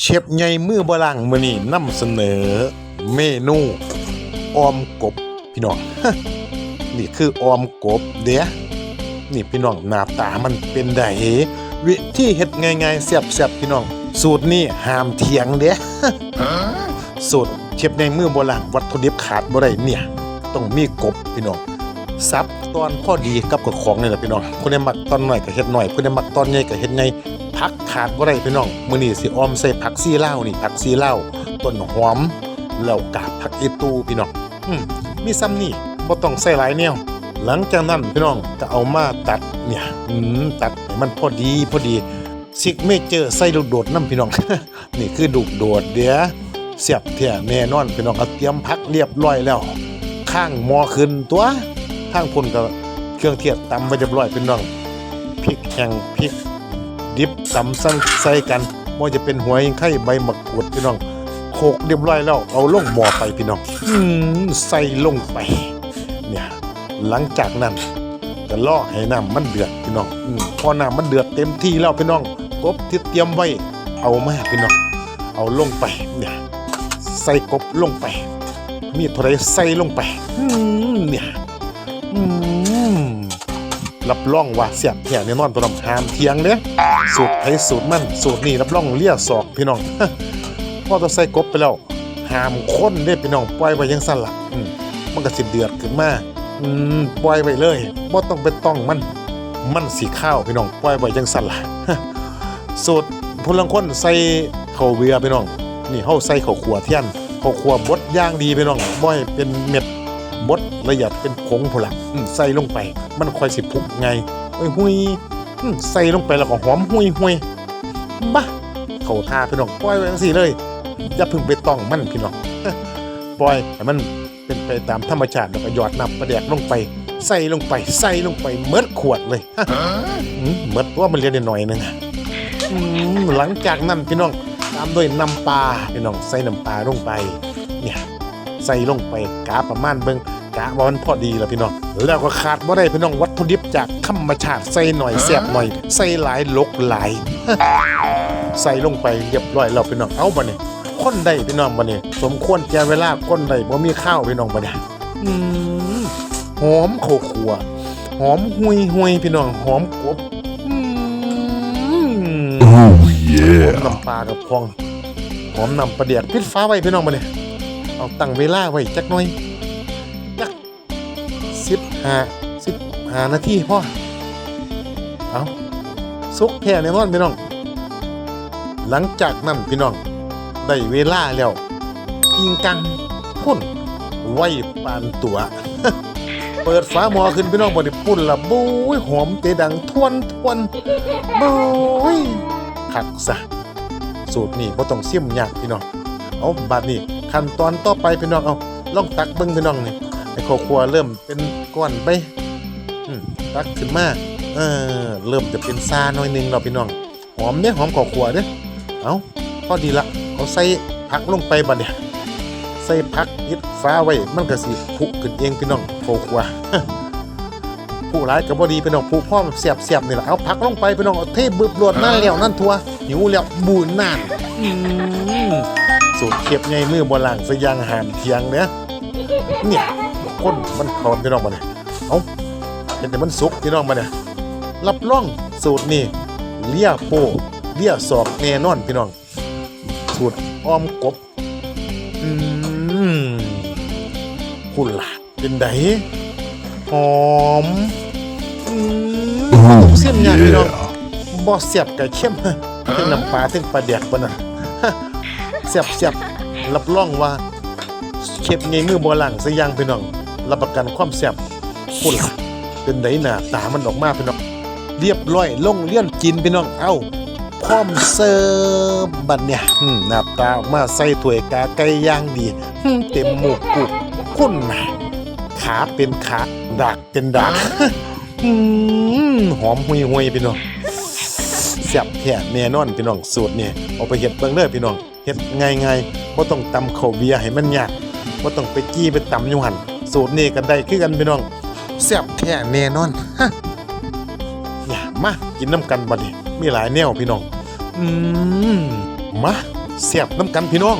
เชฟใหญ่มือบลังมือนี้นำเสนอเมนูออมกบพี่น้อง นี่คือออมกบเด้นี่พี่น้องหน้าตามันเป็นไดวิธีเฮ็ดง่ายๆแซ่บๆพี่น้อง สูตรนี้ห้ามเถียงเด้สูตรเชฟในมือโบราณวัตถุดิบขาดบ่ได้เนี่ย ต้องมีกบพี่น้องซับตอนพอดีกับกับของนี่แหละพี่น้องคนใดมักตอนหน้อยก็เฮ็ดหน้อยคนใดมักตอนใหญ่ก็เฮ็ดใหญ่ ผักขาดบ่ได้พี่น้องมื้อนี้สิออมใส่ผักซีเลานี่ผักซีเลาต้นหอมแล้วกาบผักอีตูพี่น้องอืมมีซ้ำนี่บ่ต้องใส่หลายแนวหลังจากนั้นพี่น้องก็เอามาตัดเนี่ยอืมตัดให้มันพอดีพอดีซิกเมเจอร์ใส่ลูกโดดน้ำพี่น้อง นี่คือลูกโดดเดี๋ยวเสียบเที่ยแน่นอนพี่น้องก็เตรียมพักเรียบร้อยแล้ว ข้างหมอขึ้นตัวข้างพุ่นก็เครื่องเทียดตำไว้เรียบร้อยพี่น้องพริกแห้งพริก ดิบตำสั่งใส่กันบ่จะเป็นหัวยิงไข่ใบมะกรูดพี่น้องโขกเรียบร้อยแล้วเอาลงหม้อไปพี่น้อง อืมใส่ลงไป เนี่ย หลังจากนั้นก็ล่อให้น้ำมันเดือดพี่น้องอพอน้ำมันเดือดเต็มที่แล้วพี่น้องกบที่เตรียมไว้เอามาพี่น้อง เอาลงไปเนี่ยใส่กบลงไป มีดเท่าไรใส่ลงไป อืมเนี่ย อืม รับรองว่าเสียบแท้แน่นอนตัวน้ำหามเทียงเนี่ยสูตรไผสูตรมันสูตรนี้รับรองเลี่ยศอกพี่น้องพอเราใส่กบไปแล้วหามข้นเด้พี่น้องปล่อยไว้ยังสั่นละมันก็สิเดือดขึ้นมาอืมปล่อยไว้เลยบ่ต้องไปต้องมัน มันสีข้าวพี่น้องปล่อยไว้ยังสั่นละสูตรพลังคนใส่ข้าวเบียร์พี่น้องนี่เฮาใส่ข้าวขัวเทียนข้าวขัวบดย่างดีพี่น้องบ่ให้เป็นเม็ด บดละเอียดเป็นผงพุ่นล่ะอืมใส่ลงไป มันค่อยสิพุกไงโอ้ยหุยอืมใส่ลงไปแล้วก็หอมหุยหุยบ้าเข้าท่าพี่น้องปล่อยไว้จังซี่เลยอย่าเพึ่งไปต้องมันพี่น้องปล่อยให้มันเป็นไปตามธรรมชาติแล้วก็หยอดน้ำปลาแดกลงไป ใส่ลงไปใส่ลงไปเมิดขวดเลยอืมเมิดว่ามันเรียนได้หน่อยหนึงอะอืมหลังจากนั้นพี่น้องตามด้วยน้ำปลาพี่น้องใส่น้ำปลาลงไป เนี่ยใส่ลงไปกาประมาณเบิง กะว่ามันพอดีแล้วพี่น้อง แล้วก็ขาดบ่ได้พี่น้องวัตถุดิบจากธรรมชาติใส่หน่อยแซ่บหน่อย ใส่หลายลกหลาย ใส่ลงไปเรียบร้อยแล้วพี่น้องเอาบ่เนี่ยคนได้พี่น้องบ่เนี่ยสมควรแก่เวลาคนได้บ่มีข้าวพี่น้องบ่เนี่ยอืมหอมข้าวคั่วหอมหุยหุยๆพี่น้องหอมกบอืม Oh หอม yeah. น้ำปลากับพองหอมน้ำปลาเดียกปิดฟ้าไว้พี่น้องมาเนี่ยเอาตั้งเวลาไว้จักหน่อยจัก สิบห้าสิบห้านาทีพ่อเอาสุกแท้แน่นอนพี่น้อง หลังจากนั้นพี่น้อง ได้เวลาแล้วกิงกังพุ่นไว้ปานตัว เปิดฝาหม้อขึ้นพี่น้องบไดปุ่นละบู้ยหอมเตดังทวนทวนบู้ยคักซะสูตรนี่บ่ต้องซิมยากพี่น้องเอาบัดนี้ขั้นตอนต่อไปพี่น้องเอาลองตักเบิ่งพี่น้องนี่ ไอ้ข้าวคั่วเริ่มเป็นก้อนไปอืมตักขึ้นมาเออเริ่มจะเป็นซาหน่อยหนึงแล้วพี่น้องหอมเนี่ยหอมข้าวคั่วเด้อเอาพอดีละเอาใส่ผักลงไปบัดเนี่ยใส่ผักยิดฟ้าไว้มันก็สิผุขึ้นเองพี่น้องข้าวคั่วผู้ร้ายกับบดีพี่น้องผู้พ่อเสียบเสียบนี่แหละเอาผักลงไปพี่น้องเอาเทบึบรวดนั่นแล้วนั่นทัวหิวแล้วบูนน่านอืมสูตรเข็บไงมือบนหลังสยางหามเทียงเนี่ยเนี่ย คนมันคอนพี่น้องมาเนี่ยเอาเห็นแต่มันสุกพี่น้องมาเนี่ยรับรองสูตรนี่เลี้ยโปเลี้ยศอกแน่นอนพี่น้อง สูตรอ้อมกบอืมคุณล่ะเป็นไดหอมอืม Oh เสียมยากพี่น้อง yeah. บ่เสียบไก่เข้มถึงน้ำปลาถึงปลาแดกปะน่ะเสียบเสียบรับรองว่าเข็บไงมือบ่หลังสะยางพี่น้อง รับประกันความเสียบพุ่นล่ะเป็นไดหน้าตามันออกมาพี่น้อง เรียบร้อยลงเลี้ยนกินพี่น้องเอ้าพร้อมเสิร์ฟบัดเนี่ยอืมหน้าตาออกมาใส่ถ้วยกาไก่ย่างดีอืมเต็มหมูกกุกคุณน่ะขาเป็นขาดากเป็นดากอืมหอมหุยหุยๆพี่น้องแซ่บแท้แน่นอนพี่น้องสูตรนี่เอาไปเฮ็ดเบิ่งเด้อพี่น้องเฮ็ดง่ายๆบ่ต้องตำข้าวเบียร์ให้มันยากบ่ต้องไปจี้ไปตำอยู่หั่น สูตรนี้ก็ได้คือกันพี่น้องแซ่บแท้แน่นอนฮะอย่ามากินน้ำกันบัดนี้มีหลายแนวพี่น้อง อืมมาเสียบน้ำกันพี่น้อง